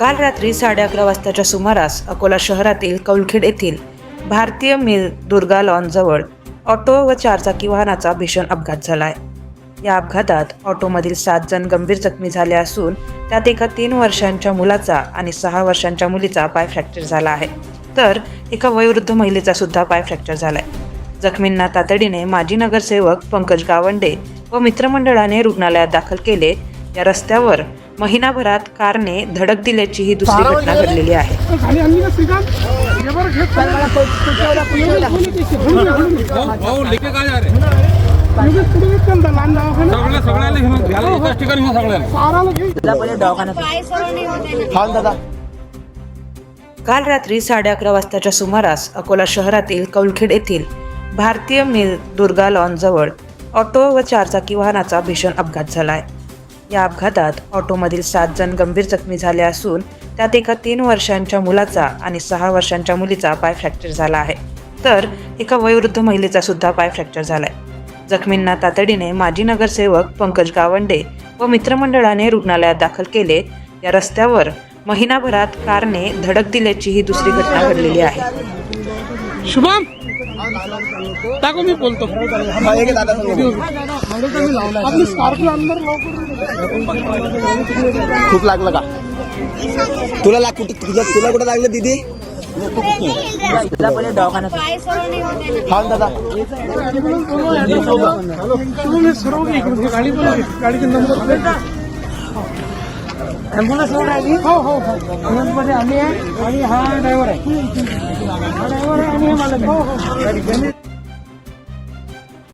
काल रात्री साडे अकरा वाजताच्या सुमारास अकोला शहरातील कौलखेड येथील भारतीय मिल दुर्गा लॉनजवळ ऑटो व चारचाकी वाहनाचा भीषण अपघात झाला आहे या अपघातात ऑटोमधील सात जण गंभीर जखमी झाले असून त्यात एका तीन वर्षांच्या मुलाचा आणि सहा वर्षांच्या मुलीचा पाय फ्रॅक्चर झाला आहे. तर एका वयोवृद्ध महिलेचा सुद्धा पाय फ्रॅक्चर झाला आहे जखमींना तातडीने माजी नगरसेवक पंकज गावंडे व मित्रमंडळाने रुग्णालयात दाखल केले. या रस्त्यावर महिनाभरात कारने धडक दिल्याची ही दुसरी घटना घडलेली आहे हे काल रात्री साडे अकरा वाजताच्या सुमारास अकोला शहरातील कौलखेड येथील भारतीय मिल दुर्गा लॉनजवळ ऑटो व चारचाकी वाहनाचा भीषण अपघात झालाय या अपघातात ऑटोमधील सात जण गंभीर जखमी झाले असून त्यात एका तीन वर्षांच्या मुलाचा आणि सहा वर्षांच्या मुलीचा पाय फ्रॅक्चर झाला आहे. तर एका वयोवृद्ध महिलेचा सुद्धा पाय फ्रॅक्चर झालाय. जखमींना तातडीने माजी नगरसेवक पंकज गावंडे व मित्रमंडळाने रुग्णालयात दाखल केले. या रस्त्यावर महिनाभरात कारने धडक दिल्याची ही दुसरी घटना घडलेली आहे. शुभम टाकू मी बोलतो आपली स्कॉर्पिओ अंदर लवकर खूप लागलं का तुला लाग कुठे तुझं तुला कुठं लागलं दीदी हा दादा. ही. गाडीचे नंबर प्लेट ॲम्ब्युलन्स हो हो हो ॲम्ब्युलन्समध्ये आम्ही आहे आणि हा ड्रायव्हर आहे हा ड्रायव्हर आहे आणि हे मालक आहे. हो हो